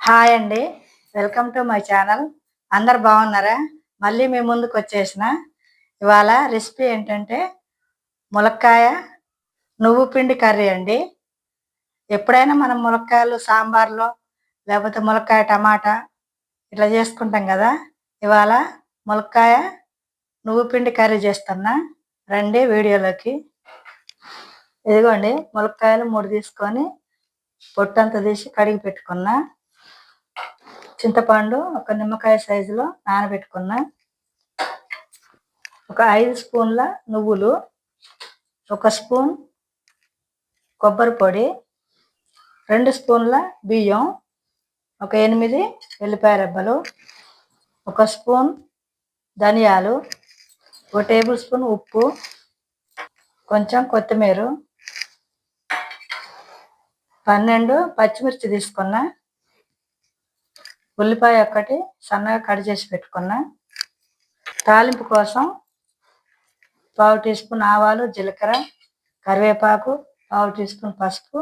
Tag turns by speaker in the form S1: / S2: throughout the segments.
S1: Hi అండి. Welcome to my channel. అందరు బాగున్నారా? మళ్ళీ మీ ముందుకు వచ్చేసిన ఇవాళ రెసిపీ ఏంటంటే ములక్కాయ నువ్వు పిండి కర్రీ అండి. ఎప్పుడైనా మనం ములక్కాయలు సాంబార్లో లేకపోతే ములక్కాయ టమాటా ఇట్లా చేసుకుంటాం కదా. ఇవాళ ములక్కాయ నువ్వు పిండి కర్రీ చేస్తున్నా. రండి వీడియోలోకి. ఇదిగోండి ములక్కాయలు మూడు తీసుకొని పొట్టంతా తీసి కడిగి పెట్టుకున్నా. చింతపండు ఒక నిమ్మకాయ సైజులో నానబెట్టుకున్న. ఒక ఐదు స్పూన్ల నువ్వులు ఒక స్పూన్ కొబ్బరి పొడి రెండు స్పూన్ల బియ్యం ఒక ఎనిమిది వెల్లిపాయ రెబ్బలు ఒక స్పూన్ ధనియాలు ఒక టేబుల్ స్పూన్ ఉప్పు కొంచెం కొత్తిమీర పన్నెండు పచ్చిమిర్చి తీసుకున్నా. ఉల్లిపాయ ఒక్కటి సన్నగా కట్ చేసి పెట్టుకున్నా. తాలింపు కోసం పావు టీ స్పూన్ ఆవాలు జీలకర్ర కరివేపాకు పావు టీ స్పూన్ పసుపు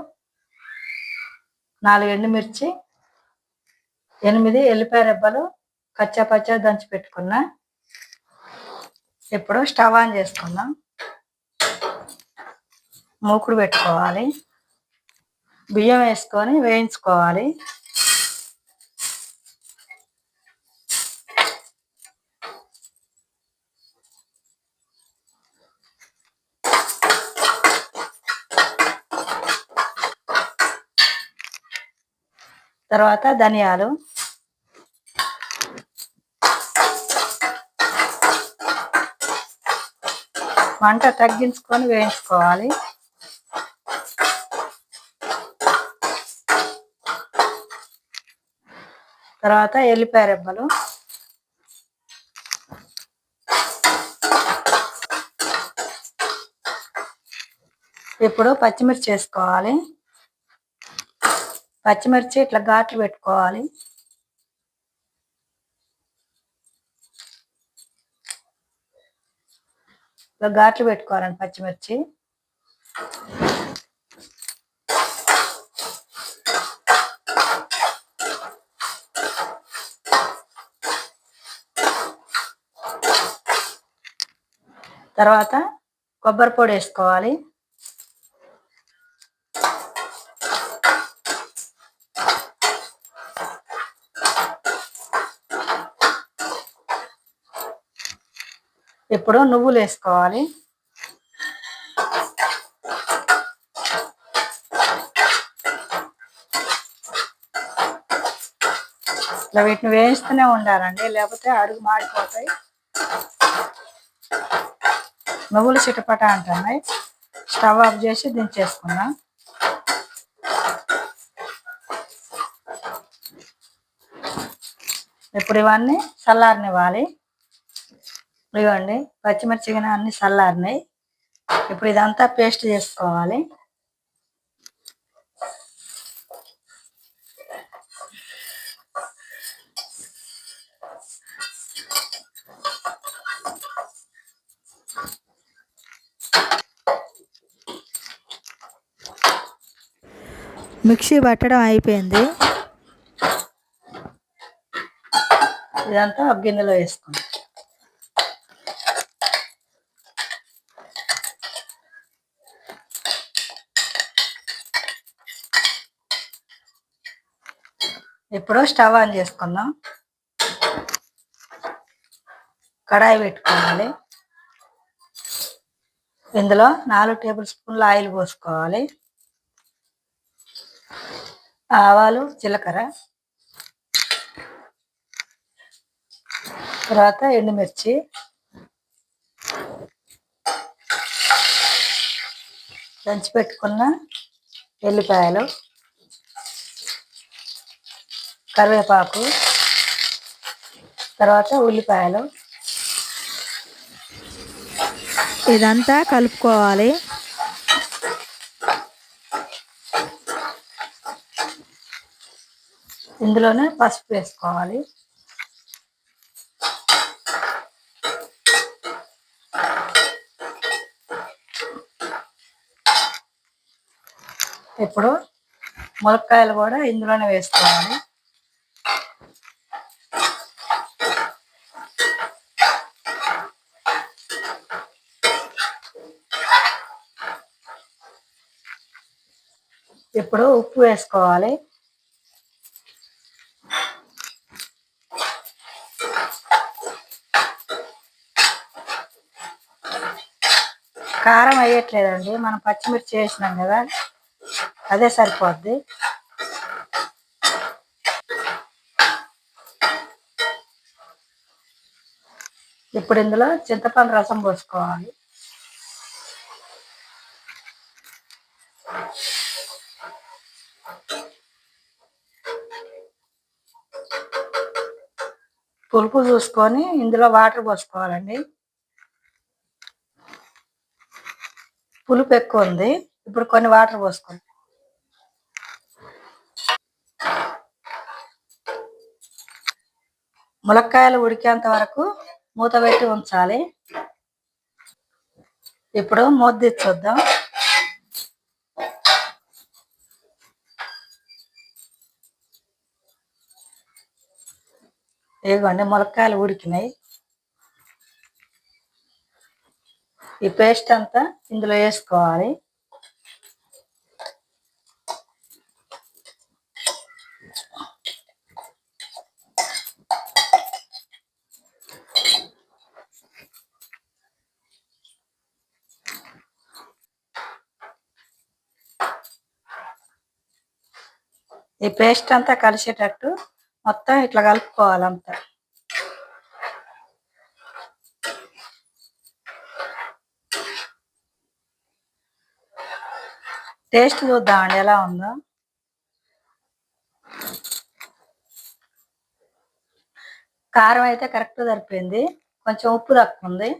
S1: నాలుగు ఎండుమిర్చి ఎనిమిది ఎల్లిపాయ రెబ్బలు కచ్చా పచ్చా దంచి పెట్టుకున్నా. ఇప్పుడు స్టవ్ ఆన్ చేసుకుందాం. మూకుడు పెట్టుకోవాలి. బియ్యం వేసుకొని వేయించుకోవాలి. తర్వాత ధనియాలు. మంట తగ్గించుకొని వేయించుకోవాలి. తర్వాత ఎల్లిపాయ రెబ్బలు. ఇప్పుడు పచ్చిమిర్చి వేసుకోవాలి. పచ్చిమిర్చి ఇట్లా ఘాట్లు పెట్టుకోవాలి. ఇట్లా ఘాట్లు పెట్టుకోవాలండి పచ్చిమిర్చి. తర్వాత కొబ్బరి పొడి వేసుకోవాలి. ఇప్పుడు నువ్వులు వేసుకోవాలి ఇట్లా వీటిని వేయిస్తూనే ఉండాలండి లేకపోతే అడుగు మాడిపోతాయి. నువ్వులు చిటపట అంటున్నాయి స్టవ్ ఆఫ్ చేసి దించేసుకున్నాం. ఇప్పుడు ఇవన్నీ చల్లారనివ్వాలి. ఇవ్వండి పచ్చిమిర్చి అన్ని చల్లారినాయి. ఇప్పుడు ఇదంతా పేస్ట్ చేసుకోవాలి.
S2: మిక్సీ పట్టడం అయిపోయింది.
S1: ఇదంతా గిన్నెలో వేసుకుంటాం ఇప్పుడు స్టవ్ ఆన్ చేసుకుందాం. కడాయి పెట్టుకోవాలి. ఇందులో నాలుగు టేబుల్ స్పూన్ల ఆయిల్ పోసుకోవాలి. ఆవాలు జీలకర్ర. తర్వాత ఎండుమిర్చి. దంచి పెట్టుకున్న ఎల్లిపాయలు. కరివేపాకు తర్వాత ఉల్లిపాయలు.
S2: ఇదంతా కలుపుకోవాలి.
S1: ఇందులోనే పసుపు వేసుకోవాలి. ఇప్పుడు ములక్కాయలు కూడా ఇందులోనే వేసుకోవాలి. ఇప్పుడు ఉప్పు వేసుకోవాలి. కారం వేయట్లేదండి మనం పచ్చిమిర్చి వేసినాం కదా అదే సరిపోద్ది. ఇప్పుడు ఇందులో చింతపండు రసం పోసుకోవాలి. పులుపు చూసుకొని ఇందులో వాటర్ పోసుకోవాలండి. పులుపు ఎక్కువ ఉంది. ఇప్పుడు కొన్ని వాటర్ పోసుకోండి ములక్కాయలు ఉడికేంత వరకు మూత పెట్టి ఉంచాలి. ఇప్పుడు మూత తెచ్చుద్దాం ఇదిగోండి ములక్కాయలు ఉడికినాయి. ఈ పేస్ట్ అంతా ఇందులో వేసుకోవాలి. ఈ పేస్ట్ అంతా కలిసేటట్టు మొత్తం ఇట్లా కలుపుకోవాలంతా టేస్ట్ చూద్దామండి ఎలా ఉందో. కారం అయితే కరెక్ట్ సరిపోయింది. కొంచెం ఉప్పు తక్కువ ఉంది.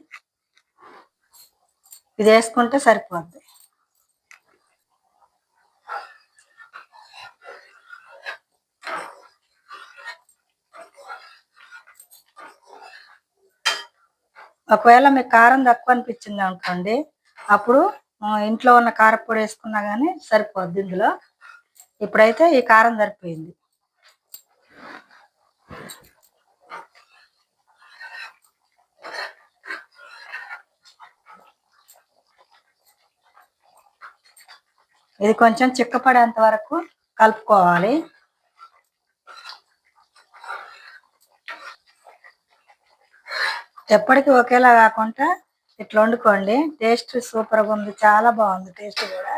S1: ఇది వేసుకుంటే సరిపోద్ది. ఒకవేళ మీకు కారం తక్కువ అనిపించింది అనుకోండి అప్పుడు ఇంట్లో ఉన్న కారపొడి వేసుకున్నా కానీ సరిపోద్ది ఇందులో. ఇప్పుడైతే ఈ కారం సరిపోయింది. ఇది కొంచెం చిక్కపడేంత వరకు కలుపుకోవాలి. ఎప్పటికీ ఒకేలా కాకుండా ఇట్లా వండుకోండి. టేస్ట్ సూపర్గా ఉంది. చాలా బాగుంది టేస్ట్ కూడా.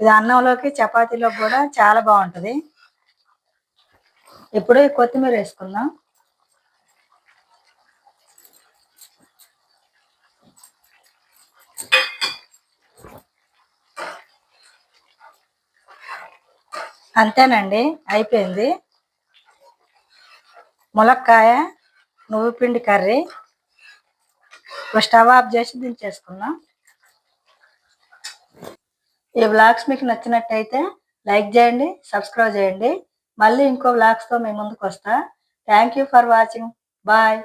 S1: ఇది అన్నంలోకి చపాతీలోకి కూడా చాలా బాగుంటుంది. ఇప్పుడు కొత్తిమీర వేసుకుందాం. అంతేనండి. అయిపోయింది. ములక్కాయ నువ్వు పిండి కర్రీ. ఇప్పుడు స్టవ్ ఆఫ్ చేసి దించేసుకుందాం ఈ వ్లాగ్స్ మీకు నచ్చినట్టయితే లైక్ చేయండి సబ్స్క్రైబ్ చేయండి. మళ్ళీ ఇంకో వ్లాగ్స్తో మీ ముందుకు వస్తా. Thank you for watching bye